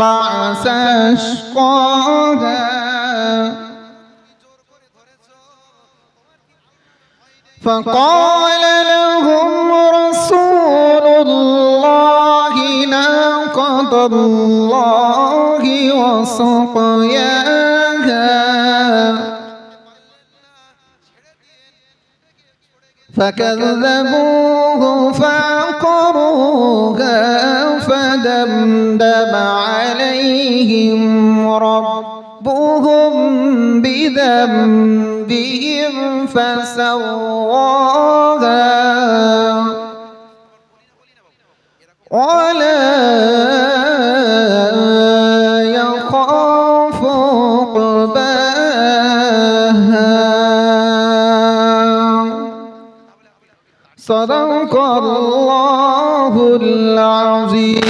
بعث أشقاها فقال لهم رسول الله ناقة الله وسقياها فكذبوه فعقروها فدمدم عليهم ربهم بذنبهم فسواها صدق الله العظيم.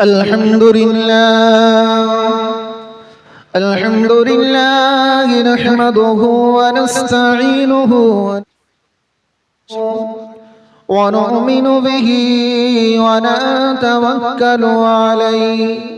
الحمد لله الحمد لله نحمده ونستعينه ونؤمن به ونتوكل عليه.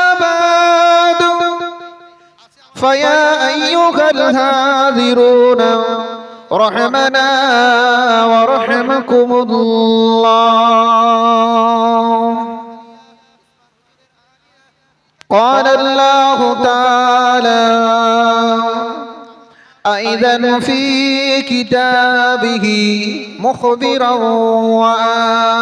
فيا أيها الهاذرون رحمنا ورحمكم الله. قال الله تعالى أيضا في كتابه مخبرا وآمرا.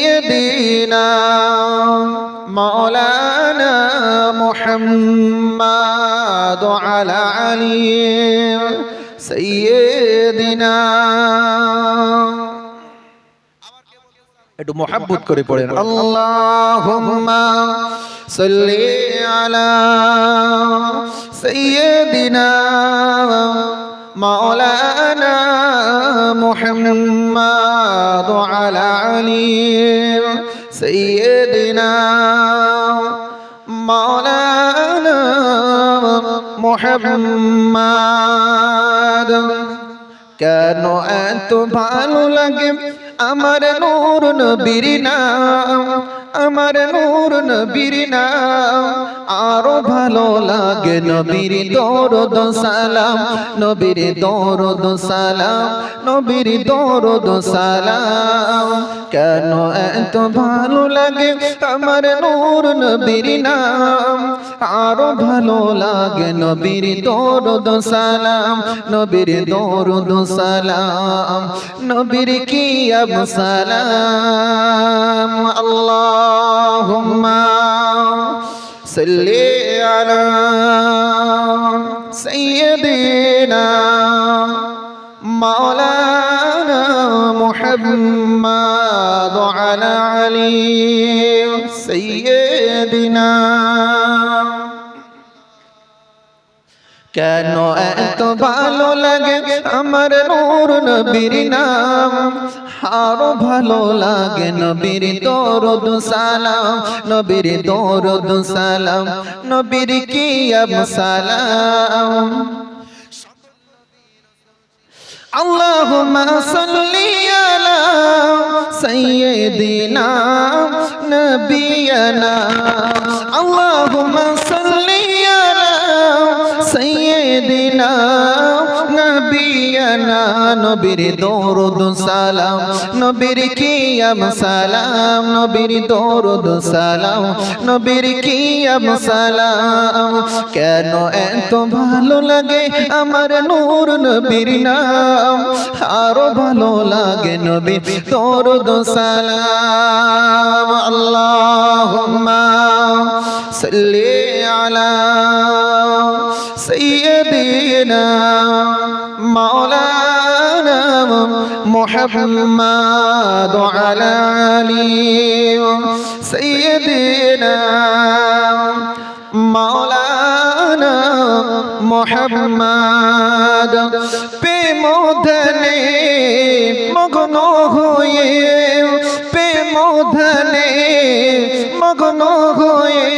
مولانا محمد وعلى علي سيدنا একটু মহাব্বত করে পড়েন اللهم صل على سيدنا مولانا محمد وعلى علي سيدنا مولانا محمد কেন এত ভালো লাগে আমার নূর নবীর নাম আমার নূর নবীর নাম। আরও ভালো লাগে নবীর দরদ সালাম। নবীর দরদ সালাম, নবীর দরদ সালাম। কেন এত ভালো লাগে আমার নূর নবীর নাম? আরও ভালো লাগে নবীর দরদ সালাম, নবীর দরদ সালাম। নবীর কি সালাম? اللهم صل على سيدنا مولانا محمد وعلى علي سيدنا কেন এত ভালো লাগে আমার নূর নবীর নাম আরো ভালো লাগে নবীর দরুদ সালাম নবীর দরুদ সালাম নবীর কি সালাম اللهم صل على سيدنا نبينا اللهم صل নবীর দরুদ সালাম নবীর কিয়াম সালাম নবীর দরুদ সালাম নবীর কিয়াম সালাম কেন এত ভালো লাগে আমার নূর নবীর নাম আরো ভালো লাগে নবী দরুদ সালাম আল্লাহুম্মা সাল্লি আলা سيدنا مولانا محمد وعلى علي سيدنا مولانا محمد প্রেমধনে মগ্ন হয়ে প্রেমধনে মগ্ন হয়ে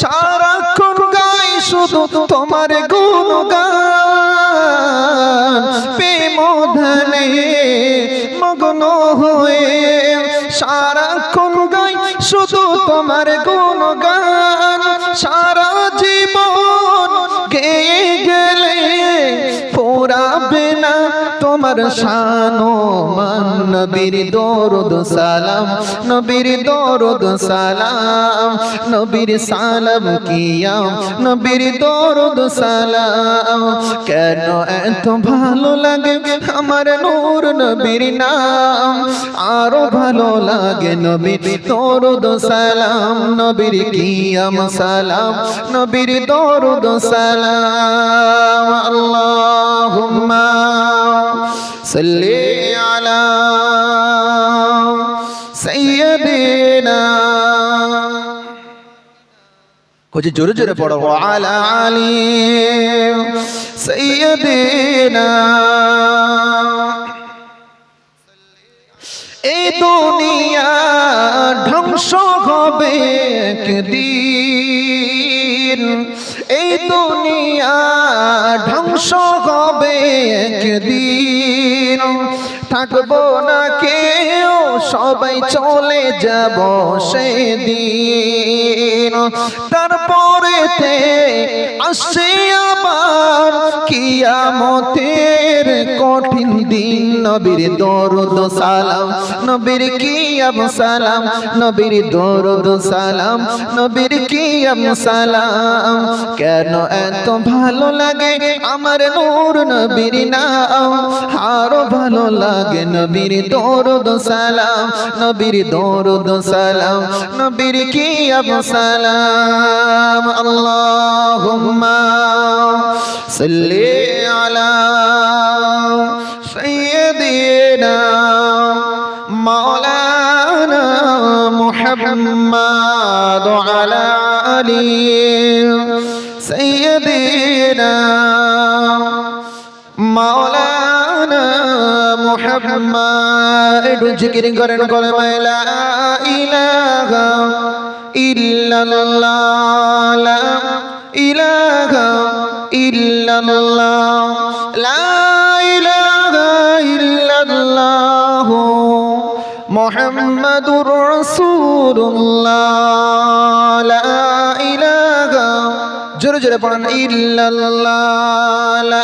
সারাক্ষণ গাই শুধু তোমার গুণগান প্রেমধনে মগ্ন হয়ে সারাক্ষণ গাই শুধু তোমার গুণগান। সারা তোমার শানো মান, নবীর দরুদ সালাম, নবীর দরুদ সালাম, নবীর সালাম কিয়াম, নবীর দরুদ সালাম। কেন এত ভালো লাগে আমার নূর নবীর নাম? আরও ভালো লাগে নবীর দরুদ সালাম, নবীর কিয়াম সালাম, নবীর দরুদ সালাম। আল্লাহুম্মা সাল্লি আলা সাইয়্যিদিনা কইছে জোরে জোরে পড়ো وعلى علي سيدنا এই দুনিয়া ধ্বংস হবে একদিন এই দুনিয়া ধ্বংস হবে একদিন থাকব না কেউ সবাই চলে যাব সেদিন। তারপরেতে আসছে আবার কিয়ামতের কঠিন দিন। নবীর দরুদ সালাম, নবীর কিয়াম সালাম, নবীর দরুদ সালাম, নবীর কিয়াম সালাম। কেন এত ভালো লাগে আমার নূর নবীর নাম? আরও ভালো লাগে নবীর দরুদ সালাম, নবীর দরুদ সালাম, নবীর কিয়াম সালাম। আল্লাহুম্মা সাল্লি আলা সাইয়্যিদিনা মাওলানা মুহাম্মদ আলা আলি সাইয়্যিদিনা মাওলানা মুহাম্মদ। একটু জিকির করেন কলমা লা ইলাহা ইল্লাল্লাহ, লা ইলাহা ইল্লাল্লাহ, লা ইলাহা ইল্লাল্লাহ মুহাম্মাদুর রাসূলুল্লাহ, লা ইলাহা, জোরে জোরে পড়েন ইল্লাল্লাহ, লা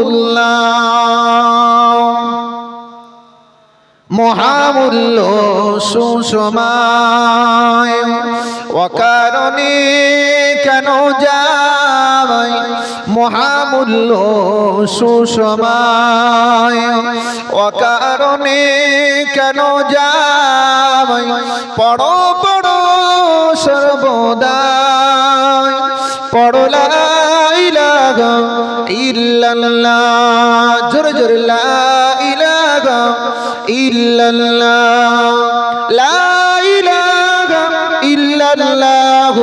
রাসূলুল্লাহ মহামূল্য সুষমায় অকারণে কেন যাই মহামূল্য সুষমায় অকারণে কেন যাই পড়ো পড়ো সর্বদাই পড়ো লা ইলাহা ইল্লাল্লাহ। জোরে জোরে, লা ইলাহা ইল্লাল্লাহ। লা ইলাহা ইল্লাল্লাহ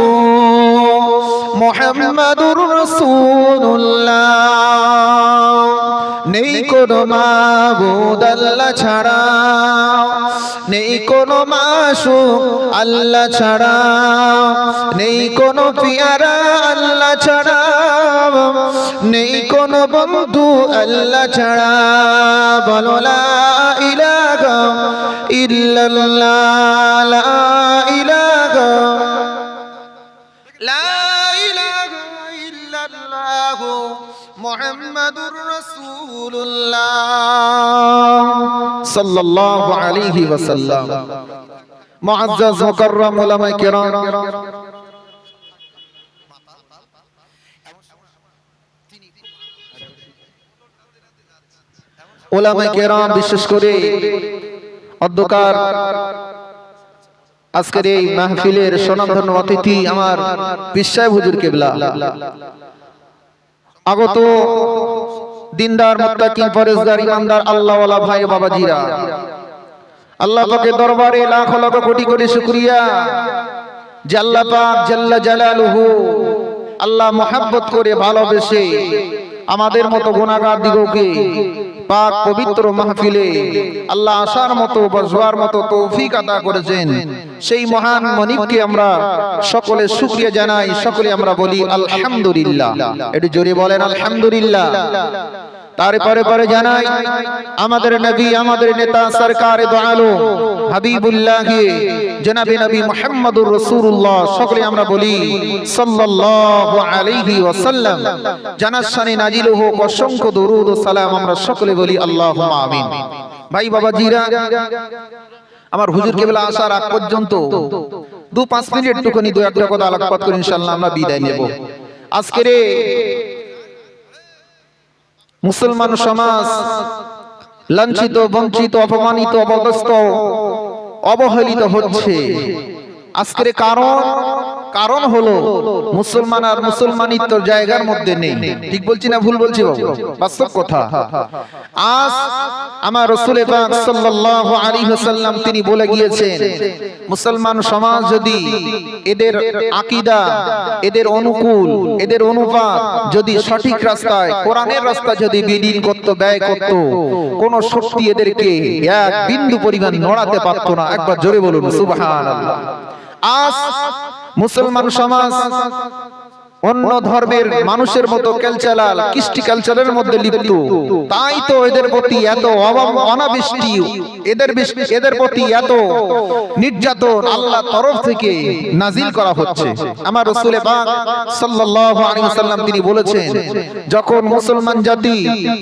মুহাম্মাদুর রাসূলুল্লাহ। নেই কোনো মাবুদ আল্লাহ ছাড়া। নেই কোনো মাসু আল্লাহ ছাড়া। নেই কোনো পিয়ারা আল্লাহ ছাড়া। নেই কোনো বন্ধু আল্লাহ ছাড়া। বলো, লা ইলাহা ইল্লাল্লাহ, লা ইলাহা লা সাল্লাল্লাহু আলাইহি ওয়াসাল্লাম। মুআজ্জাজ উলামায়ে কিরাম। বিশেষ করে অধ্যকার আজকের এই মাহফিলের সোনামধন্য অতিথি আমার বিশ্বায় হুজুর কেবলা। আগত দিনদার, মুত্তাকিন ফরেজদার ইমানদার, আল্লাহওয়ালা ভাই, বাবাজিরা। আল্লাহ পাকের দরবারে লাখ লাখ, কোটি কোটি শুকরিয়া। যে আল্লাহ পাক জাল্লা জালালুহু আল্লাহ মহাব্বত করে ভালোবেসে আমাদের মতো গুণাগার দিগকে পাক পবিত্র মাহফিলে আল্লাহ আসার মতো বসবার মতো তৌফিক আদা করেছেন। সেই মহান মনিবকে আমরা সকলে সুক্রিয়া জানাই সকলে আমরা বলি আলহামদুলিল্লাহ। একটু জোরে বলেন আলহামদুলিল্লাহ। তারপরে পরে জানাই, আমাদের নবী, আমাদের নেতা, সরকার হাবিবুল্লাহ জনাবে নবী মুহাম্মদুর রাসূলুল্লাহ, সকলে আমরা বলি, সাল্লাল্লাহু আলাইহি ওয়াসাল্লাম। নাজিল হোক, অসংখ্য দরুদ ও সালাম আমরা সকলে বলি, আল্লাহুম্মা আমিন। ভাই বাবা জিরা আমার হুজুর কেবলা আসার আগ পর্যন্ত দু পাঁচ মিনিট টুকুনি দু একটা কথা আলোকপাত করে ইনশাআল্লাহ আমরা বিদায় নেব। আজকের মুসলমান সমাজ লাঞ্ছিত বঞ্চিত অপমানিত অপদস্থ অবহেলিত হচ্ছে। আজকের কারণ কারণ হলো, মুসলমান আর মুসলমানিত্ব জায়গার মধ্যে নেই। ঠিক বলছি না ভুল বলছি বাবু? বাস্তব কথা। আজ আমার রসুল পাক সাল্লাল্লাহু আলাইহি ওয়াসাল্লাম তিনি বলে গিয়েছেন, মুসলমান সমাজ যদি এদের আকীদা, এদের অনুকূল, এদের অনুপাত যদি সঠিক রাস্তায়, কোরআনের রাস্তা যদি বিলীন করত, ব্যয় করত, কোন শক্তি এদেরকে এক বিন্দু পরিমাণ নড়াতে পারতো না। একবার জোরে বলুন, সুবহানাল্লাহ। আজ মুসলমান সমাজ অন্য ধর্মের মানুষের মতো ক্যালচারাল কৃষ্টি কালচারের মধ্যে লিপ্ত। তাই তো এদের প্রতি এত অভাব- অনাবৃষ্টি এদের এদের প্রতি এত নির্যাতন আল্লাহ তরফ থেকে নাজিল করা হচ্ছে। আমার রসুলে পাক সাল্লাল্লাহু আলাইহি ওয়াসাল্লাম তিনি বলেছেন যখন মুসলমান জাতি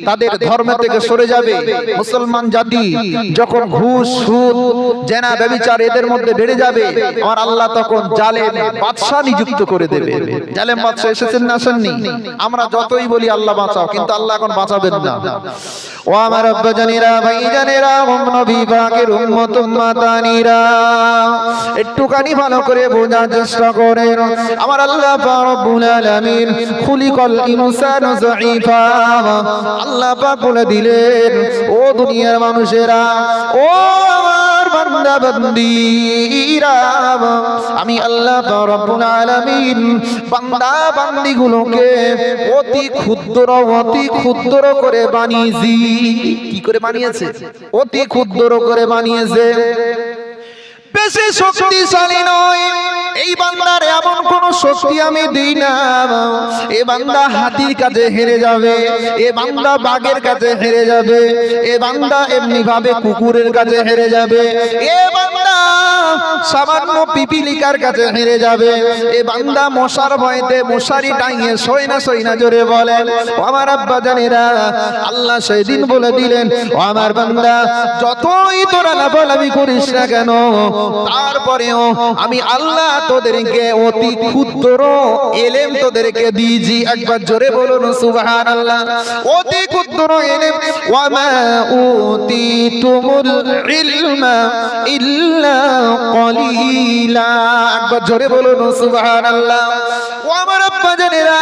তাদের ধর্ম থেকে সরে যাবে মুসলমান জাতি যখন ঘুষ সুদ জেনা ব্যভিচার এদের মধ্যে বেড়ে যাবে আমার আল্লাহ তখন জালেম বাদশা নিযুক্ত করে দেবে। জালেম বাদশা এসেছেন না আসেননি। আমরা যতই বলি আল্লাহ বাঁচাও কিন্তু আল্লাহ এখন বাঁচাবেন না। ও আমার আব্বা জানিরা ভাই জানেরা ওম নবী পাকের উম্মত উম্মাতানিরা একটুখানি ভালো করে বোঝার চেষ্টা করেন। আমার আল্লাহ পাক রব্বুল আলামিন খুলিকাল ইনসানু যাইফা আল্লাহ পাক বলে দিলেন ও দুনিয়ার মানুষেরা ও আমার বান্দা বান্দিরা আমি আল্লাহ রব্বুল আলামিন। বান্দা বান্দিগুলোকে অতি ক্ষুদ্র অতি ক্ষুদ্র করে বানিয়েছি। কি করে বানিয়েছে? অতি ক্ষুদ্র করে বানিয়েছে। বেশি শক্তিশালী নয়। এই বান্দার এমন কোন শক্তি আমি দিই না। এ বান্দা হাতির কাছে হেরে যাবে, এ বান্দা বাঘের কাছে হেরে যাবে, এ বান্দা এমনি ভাবে কুকুরের কাছে হেরে যাবে, এ সামান্য পিপিলিকার কাছে হেরে যাবে, এ বান্দা মশার ভয়তে মশারি টাঙিয়ে সই না সই না জোরে বলেন আমার আব্বা জানেরা, আল্লাহ সেদিন বলে দিলেন আমার বান্দা, যতই তোরা লাফালাফি করিস না কেন, তারপরেও আমি আল্লাহ তোদেরকে অতি ক্ষুদ্র এলেম তোদেরকে দিয়েছি। একবার জোরে বলুন সুবহান আল্লাহ অতি ক্ষুদ্র এলেম। ওয়ামা উতিতুমুল ইলমা ইল্লা কলিলা। একবার জোরে বলুন সুবহান আল্লাহ ও আমার আব্বা জানেরা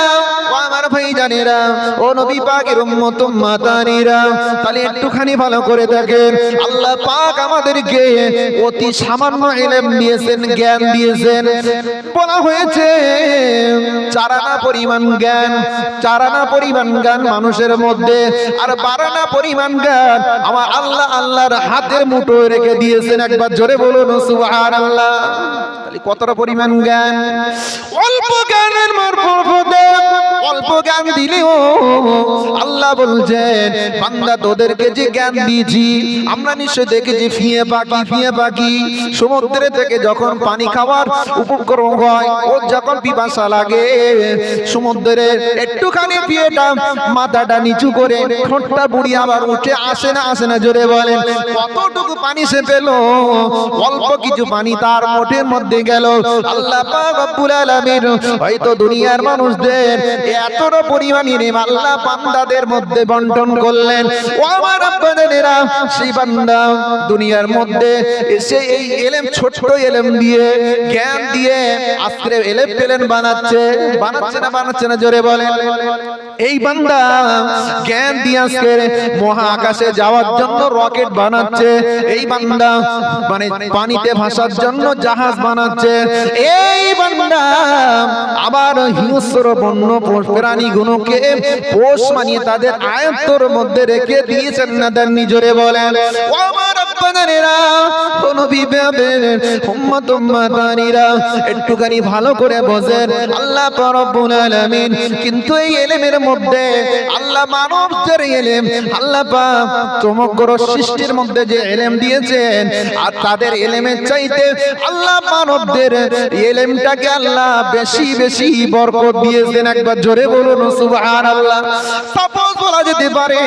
আমার ভাই জানেরা ও নবী পাকের উম্মত মাতানিরা, তাহলে একটুখানি ভালো করে দেখেন, আল্লাহ পাক আমাদেরকে অতি সামান্য ইলম দিয়েছেন, জ্ঞান দিয়েছেন। বলা হয়েছে, চারানা পরিমাণ জ্ঞান, চারানা পরিমাণ জ্ঞান মানুষের মধ্যে, আর বারানা পরিমাণ জ্ঞান আমার আল্লাহ আল্লাহর হাতের মুঠো রেখে দিয়েছেন। একবার জোরে বলুন, সুবহানাল্লাহ। তাহলে কতটা পরিমাণ জ্ঞান? অল্প জ্ঞানের মারফতে, অল্প জ্ঞান দিলেও আল্লাহ বলছেন, বান্দা তোদেরকে যে জ্ঞান দিয়েছি, আমরা নিশ্চয় দেখেছি ফিয়ে পাখি ফিয়ে পাখি। সমুদ্রে থেকে যখন পানি খাওয়ার উপক্রম হয় ও যখন পিপাসা লাগে সমুদ্রে একটুখানি পিয়েটা মাথাটা নিচু করে ঠোঁটটা বুড়ি আবার উঠে আসে না আসে না, জোরে বলেন, কতটুকু পানি সে পেল? অল্প কিছু পানি তার মোটের মধ্যে গেল। আল্লাহ পাক রব্বুল আলামিন, হয়তো দুনিয়ার মানুষদের এতটা পরিমাণ আল্লাহ মধ্যে বন্টন করলেন। দুনিয়ার মধ্যে এসে এই এলেম, ছোট্ট এলেম দিয়ে, জ্ঞান দিয়ে আজকে এলেম পেলেন, বানাচ্ছে। বানাচ্ছে না বানাচ্ছে না, জোরে বলে এই বান্দা জ্ঞান দিয়ে আজকে মহাকাশে যাওয়ার জন্য রকেট বানাচ্ছে। এই বান্দা মানে পানিতে ভাসার জন্য জাহাজ বানাচ্ছে। এই বান্দা আবার হিংস্র বন্য প্রাণী গুলোকে পোষ মানিয়ে তাদের আয়ত্তর মধ্যে রেখে দিয়েছেন না দেননি জোরে বলেন এলেম সৃষ্টির মধ্যে যে এলেম দিয়েছেন, আর তাদের এলেমের চাইতে আল্লাহ মানবদের এলেমটাকে আল্লাহ বেশি বেশি বরকত দিয়েছেন, একবার জোরে বলুন, সুবহানাল্লাহ। সাপোজ বলা যেতে পারে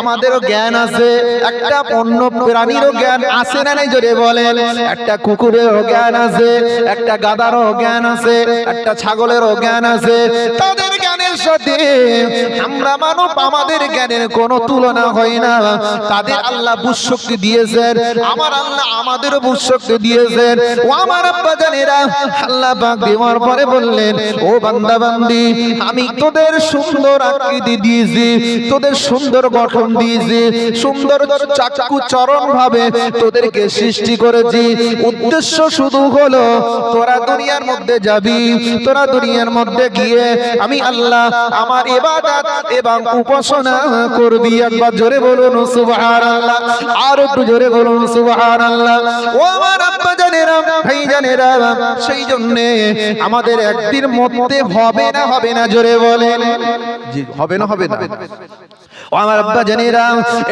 আমাদেরও জ্ঞান আছে, একটা অন্য প্রাণীরও জ্ঞান আছে না নাই জোরে বলেন। একটা কুকুরেরও জ্ঞান আছে, একটা গাদারও জ্ঞান আছে, একটা ছাগলেরও জ্ঞান আছে। তাদের জ্ঞানের সাথে আমরা মানব আমাদের জ্ঞানের কোনো তুলনা হয় না। তাদের আল্লাহ বুঝশক্তি দিয়েছেন, আমার আল্লাহ আমাদেরও বুঝশক্তি দিয়েছেন। ও আমার আব্বা জানেরা আল্লাহ পাক দেওয়ার পরে বললেন, ও বান্দা বান্দি আমি তোদের সুন্দর আকৃতি দিয়েছি তোদের সুন্দর গঠন দিয়েছি সুন্দর চাকু চরণ ভাবে তোদেরকে সৃষ্টি করেছি। উদ্দেশ্য শুধু হলো তোরা দুনিয়ার মধ্যে যাবি তোরা দুনিয়ার মধ্যে গিয়ে আমি আল্লাহ আমার ইবাদত এবং উপাসনা করবি। একবার জোরে বলুন সুবহানাল্লাহ। আর একটু জোরে বলুন সুবহানাল্লাহ। ও আমার আব্বা জানেরা ভাই জানেরা সেই জন্য আমাদের একদিন মধ্যে হবে না হবে না জোরে বলেন হবে না হবে না। আমার আব্বা জানিরা,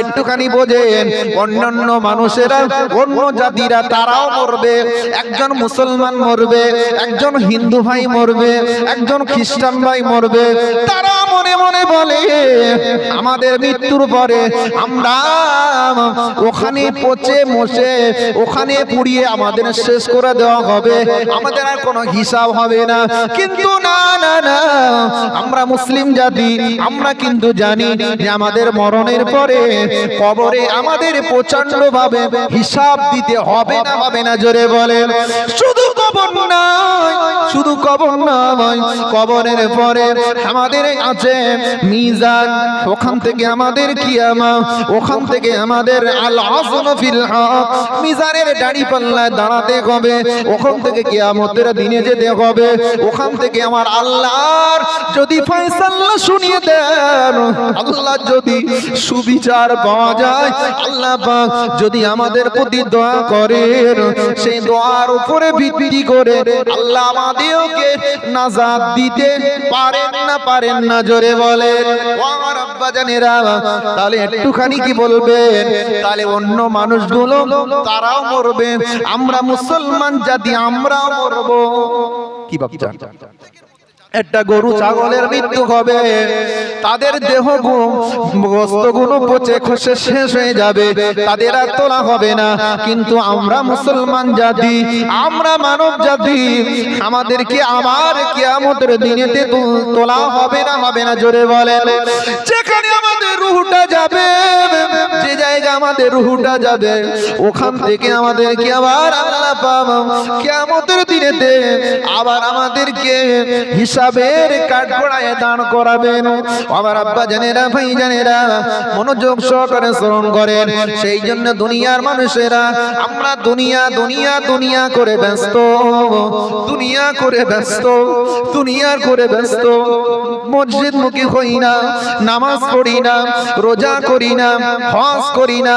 একটুখানি বোঝেন, অন্যান্য মানুষেরা, অন্য জাতিরা, তারাও মরবে, একজন মুসলমান মরবে, একজন হিন্দু ভাই মরবে, একজন খ্রিস্টান ভাই মরবে তারা মনে বলে, আমাদের মৃত্যুর পরে আমরা ওখানে পচে মশে ওখানে পুড়িয়ে আমাদের শেষ করে দেওয়া হবে। আমাদের আর কোনো হিসাব হবে না। কিন্তু না না না, আমরা মুসলিম জাতি, আমরা কিন্তু জানি যে আমাদের মরণের পরে কবরে আমাদের প্রচণ্ড ভাবে হিসাব দিতে হবে না হবে না, জোরে বলেন। শুধু কবর নয়, শুধু কবর নয়, কবরের পরে আমাদের আছে মিজান, ওখান থেকে আমাদের কিয়ামা, ওখান থেকে আমাদের আল আসন ফিল হক। মিজানের দাড়ি পাল্লায় দাঁড়াতে হবে, ওখান থেকে কিয়ামতের দিনে যেতে হবে। ওখান থেকে আমার আল্লাহর যদি ফয়সালা শুনিয়ে দেন, আল্লাহ যদি সুবিচার পাওয়া যায়, আল্লাহ পাক যদি আমাদের প্রতি দোয়া করেন, সেই দোয়ার উপরে ভিত্তি করে আল্লাহ আমাদেরকে নাজাত দিতে পারেন না পারেন না জোরে বলেন ও তাহলে একটুখানি কি বলবেন? তাহলে অন্য মানুষগুলো, তারাও মরবে। আমরা মুসলমান জাতি, আমরাও মরবো। কি ভাবছেন? একটা গরু ছাগলের মৃত্যু হবে। তাদের দেহ বস্তুগুলো পচে খসে শেষ হয়ে যাবে। তাদের আর তোলা হবে না। কিন্তু আমরা মুসলমান জাতি, আমরা মানব জাতি, আমাদেরকে আবার কিয়ামতের দিনেতে তুল- হবে না হবে না, জোরে বলেন। যেখানে আমাদের রুহটা যাবে, যে জায়গা আমাদের রুহটা যাবে, ওখান থেকে আমাদেরকে আবার আল্লাহ পাবো কেয়ামতের দিনেতে আবার আমাদেরকে হিসাবের কাঠগড়ায় দান করাবেন। আমার আব্বা জানেরা, ভাই জানেরা মনোযোগ সহকারে স্মরণ করেন। সেই জন্য দুনিয়ার মানুষেরা, আমরা দুনিয়া দুনিয়া দুনিয়া করে ব্যস্ত। দুনিয়া করে ব্যস্ত দুনিয়ার করে ব্যস্ত। মসজিদ মুখী হই না, নামাজ পড়ি না, রোজা করি না, হজ করি না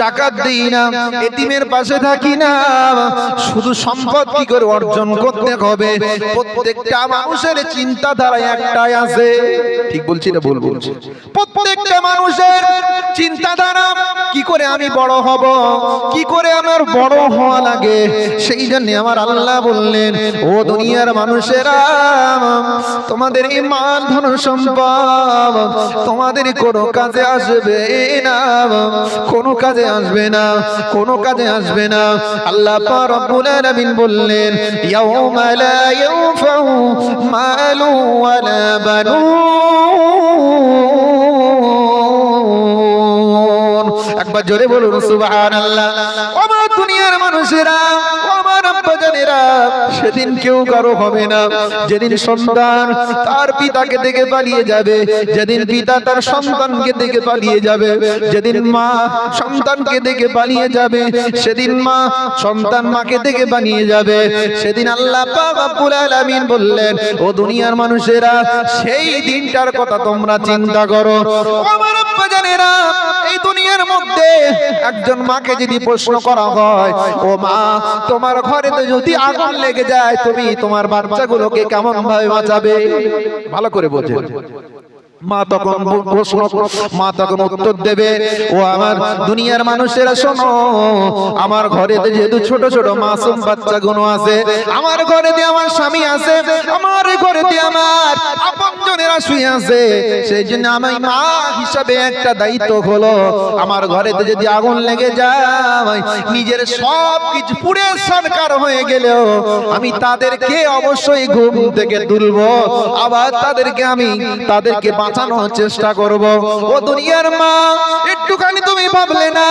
জাকাত দিই না, এতিমের পাশে থাকি না। শুধু সম্পদ কি করে অর্জন করতে হবে? প্রত্যেকটা মানুষের চিন্তাধারা একটাই আছে। ঠিক বলছি না ভুল বলছি? প্রত্যেকটা মানুষের চিন্তাধারা, কি করে আমি বড় হব? কি করে আমার বড় হওয়া লাগে? সেই জন্য আমার আল্লাহ বললেন, ও দুনিয়ার মানুষেরা, তোমাদের ইমান ধন সম্পদ তোমাদের কোনো কাজে আসবে না। কোনো কাজে আসবে না, কোনো কাজে আসবে না। আল্লাহ রব্বুল আলামিন বললেন একবার জোরে বলুন, সুবহানাল্লাহ। আমার দুনিয়ার মানুষেরা আব্বাজানেরা সেদিন কেউ কারও হবে না। যেদিন সন্তান তার পিতাকে দেখে পালিয়ে যাবে, যেদিন পিতা তার সন্তানকে দেখে পালিয়ে যাবে, যেদিন মা সন্তানকে দেখে পালিয়ে যাবে, সেদিন মা সন্তান মাকে দেখে পালিয়ে যাবে। সেদিন আল্লাহ পাক রব্বুল আলামিন বললেন, ও দুনিয়ার মানুষেরা, সেই দিনটার কথা তোমরা চিন্তা করো। আমার এই দুনিয়ার মধ্যে একজন মাকে যদি প্রশ্ন করা হয়, ও মা, তোমার ঘরে তো যদি আগুন লেগে যায়, তুমি তোমার বাচ্চাগুলোকে কেমন ভাবে বাঁচাবে? ভালো করে বোঝে মা তখন প্রশ্ন মা তখন উত্তর দেবে, ও আমার দুনিয়ার মানুষেরা শোনো, আমার ঘরেতে যেহেতু ছোট ছোট মাসুম বাচ্চাগুলো আছে, আমার ঘরেতে আমার স্বামী আছে, আমার ঘরেতে আমার আপনজনেরা শুয়ে আছে, সেই জন্য আমি মা হিসাবে একটা দায়িত্ব হলো, আমার ঘরেতে যদি আগুন লেগে যায়, নিজের সব কিছু পুড়ে সরকার হয়ে গেলেও আমি তাদেরকে অবশ্যই ঘুম থেকে তুলবো, আবার তাদেরকে আমি, তাদেরকে বাঁচানোর চেষ্টা করব। ও দুনিয়ার মা একটুখানি তুমি ভাবলে না,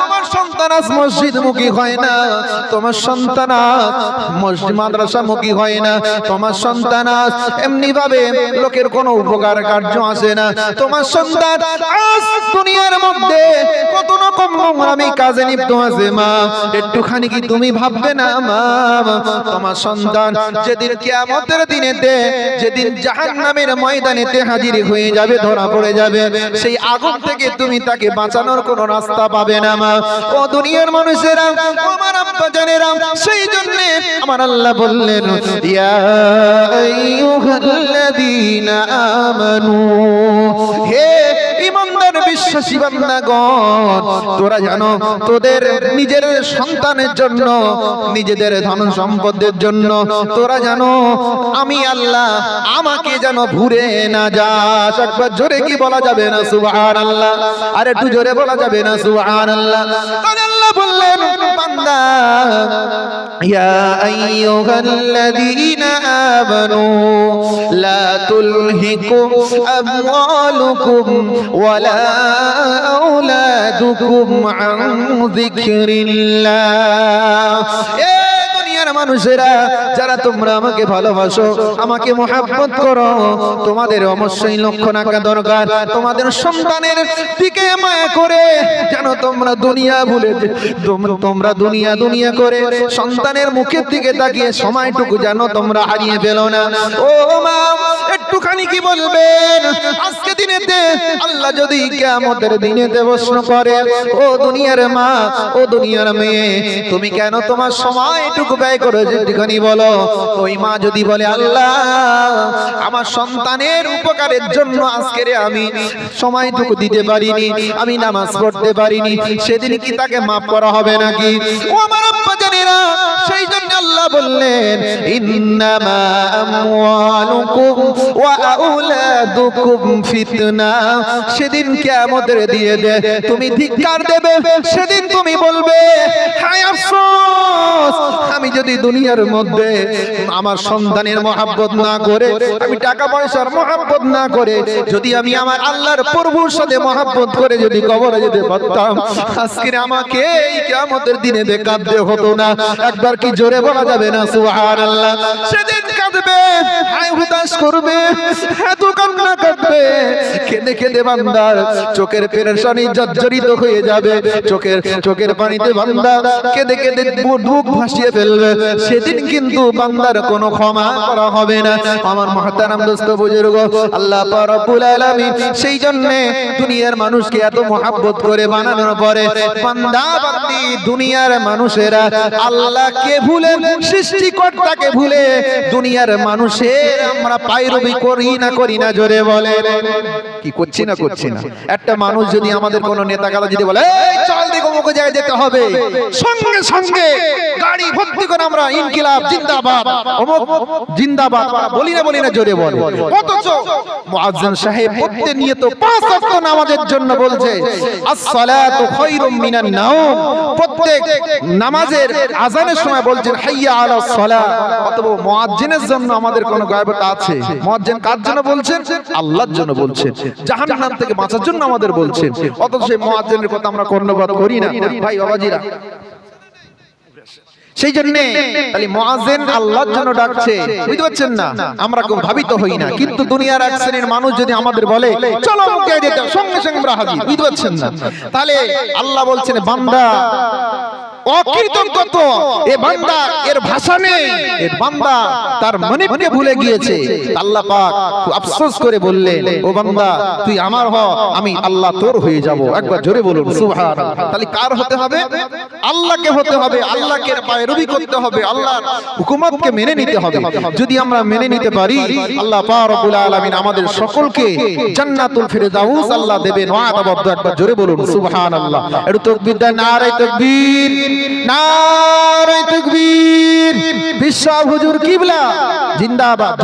তোমার সন্তান আজ মসজিদ মুখী হয় না, তোমার সন্তান আজ মসজিদ মাদ্রাসা মুখী হয় না, তোমার সন্তান আজ এমনি ভাবে লোকের কোনো উপকার কার্য আসে না, তোমার সন্তান আজ দুনিয়ার মধ্যে কত রকম নোংরামি কাজে লিপ্ত আছে মা, একটুখানি কি তুমি ভাববে না মা? তোমার সন্তান যেদিন কিয়ামতের দিনেতে, যেদিন জাহান্নামের ময়দানেতে হাজির হয়ে যাবে, ধরা পড়ে যাবে, সেই আগুন থেকে তুমি তাকে বাঁচানোর কোনো রাস্তা পাবে না। মা ও দুনিয়ার মানুষেরা, আমার আব্বা জানেরা, সেই জন্য আমার আল্লাহ বললেন, ইয়া আইয়ুহাল্লাযীনা আমানু, হে বিশ্বাসী বান্দাগণ তোরা জানো, তোদের নিজের সন্তানের জন্য, নিজেদের ধন সম্পদের জন্য, তোরা জানো, আমি আল্লাহ, আমাকে যেন ভুরে না যাস। একবার জোরে কি বলা যাবে না, সুবহানাল্লাহ? আর একটু জোরে বলা যাবে না, সুবহানাল্লাহ? তাহলে আল্লাহ বললেন, বান্দা, ইয়া আইয়ুহাল্লাযীনা আমানু, লা তুলহিকুম আমওয়ালুকুম ওয়ালা أولادكم عن ذكر الله. দুনিয়ার মানুষেরা, যারা তোমরা আমাকে ভালোবাসো, আমাকে মোহাব্বত করো, তোমাদের অবশ্যই লক্ষ্য রাখা দরকার। তোমাদের সন্তানের দিকে মায়া করে যেন তোমরা দুনিয়া ভুলে তোমরা দুনিয়া দুনিয়া করে সন্তানের মুখের দিকে তাকিয়ে সময়টুকু যেন তোমরা হারিয়ে ফেলো না। ও মা, একটুখানি কি বলবেন? আজকে দিনেতে আল্লাহ যদি কিয়ামতের দিনেতে প্রশ্ন করে, ও দুনিয়ার মা, ও দুনিয়ার মেয়ে, তুমি কেন তোমার সময়টুকু ব্যয় করে যেখানে বলো, ওই মা যদি বলে, আল্লাহ, আমার সন্তানের উপকারের জন্য আজকের আমি সময়টুকু দিতে পারিনি, আমি নামাজ পড়তে পারিনি, সেদিন কি তাকে মাফ করা হবে নাকি? ও আমার আব্বা জানেরা সেই জন্য আল্লাহ বললেন, ইন্নামা আমওয়ালুকুম ওয়া আউলাদুকুম ফিতনা। সেদিন কিয়ামতের দিয়ে দে, তুমি ধিক্কার দেবে, সেদিন তুমি বলবে, হায় আফসোস, আমি যদি দুনিয়ার মধ্যে আমার সন্তানের মহাব্বত না করে, আমি টাকা পয়সার মহাব্বত না করে, যদি আমি আমার আল্লাহর প্রভুর সাথে মহাব্বত করে যদি কবরে যেতে পারতাম আজকে আমাকে এই কিয়ামতের দিনে দেখাতে হতো না। একবার কি জোরে বলা যাবে না? সুবহানাল্লাহ। সেদিন কাঁদবে, হায় হুতাশ করবে এত কান্না কাঁদবে কেঁদে কেঁদে বান্দার চোখের পেরেশানি জর্জরিত হয়ে যাবে। চোখের চোখের পানিতে বান্দা কেঁদে কেঁদে বুক ভাসিয়ে ফেলবে। সেদিন কিন্তু বান্দার কোনো ক্ষমা করা হবে না। আমার মহাতারাম দোস্ত বুজুর্গ, আল্লাহ রব্বুল আলামিন সেই জন্য দুনিয়ার মানুষকে এত মহাব্বত করে বানানোর পরে বান্দা বান্দি দুনিয়ার মানুষেরা আল্লাহকে ভুলে সৃষ্টিকর্তাকে ভুলে দুনিয়ার মানুষের আমরা পায়রবি করি না করি না জোরে বলে। কি করছি না করছি না? একটা মানুষ যদি আমাদের কোন নেতা গালা যদি বলে "এই, চল দিকে অমুক জায়গায় যেতে হবে। সঙ্গে সঙ্গে গাড়ি ভর্তি করে আমরা ইনকিলাব জিন্দাবাদ। অমুক জিন্দাবাদ বলি না বলি না জোরে বলে। অথচ মুআজ্জিন সাহেব প্রত্যেক নিয়ত পাঁচ ওয়াক্ত নামাজের জন্য বলছে আস-সালাতু খায়রুম মিনান নাওম। প্রত্যেক নামাজের আজানের সময় বলছেন, হাইয়া আলাস সালাহ অতএব মুআজ্জিনের জন্য আমাদের কোনো গায়বতা আছে? মুআজ্জিন কার জন্য বলছেন? আল্লাহর জন্য বলছেন। জাহান্নাম থেকে বাঁচার জন্য আমাদের বলছেন। অথচ সেই মুআজ্জিনের কথা আমরা কর্ণপাত করি না। ভাই, বাবাজিরা। সেই জন্য মুআজ্জিন আল্লাহর জন্য ডাকছে। বুঝতে পারছেন না? আমরা কেউ ভাবিত হই না। কিন্তু দুনিয়ার এক শ্রেণির মানুষ যদি আমাদের বলে, চলো মুখে যেতে সঙ্গে সঙ্গে আমরা হাজির। বুঝতে পারছেন না? তাহলে আল্লাহ বলছেন, বান্দা অকৃতজ্ঞত এ বান্দা এর ভাষা নেই। এ বান্দা তার মনিবকে ভুলে গিয়েছে। আল্লাহ পাক আফসোস করে বললেন ও বান্দা তুই আমার হ আমি আল্লাহ তোর হয়ে যাব। একবার জোরে বলুন সুবহানাল্লাহ। তাহলে কার হতে হবে? আল্লাহকে হতে হবে আল্লাহকে পায়রবি করতে হবে আল্লাহর হুকুমতকে মেনে নিতে হবে। যদি আমরা মেনে নিতে পারি আল্লাহ পাক রব্বুল আলামিন আমাদের সকলকে জান্নাতুল ফিরদাউস আল্লাহ দেবেন। ওয়াদাবদ্ধ একবার জোরে বলুন সুবহানাল্লাহ। একটু তাকবীর দেন নারে তাকবীর। নারে তকবীর বিশ্ব হুজুর কিবলা জিন্দাবাদ।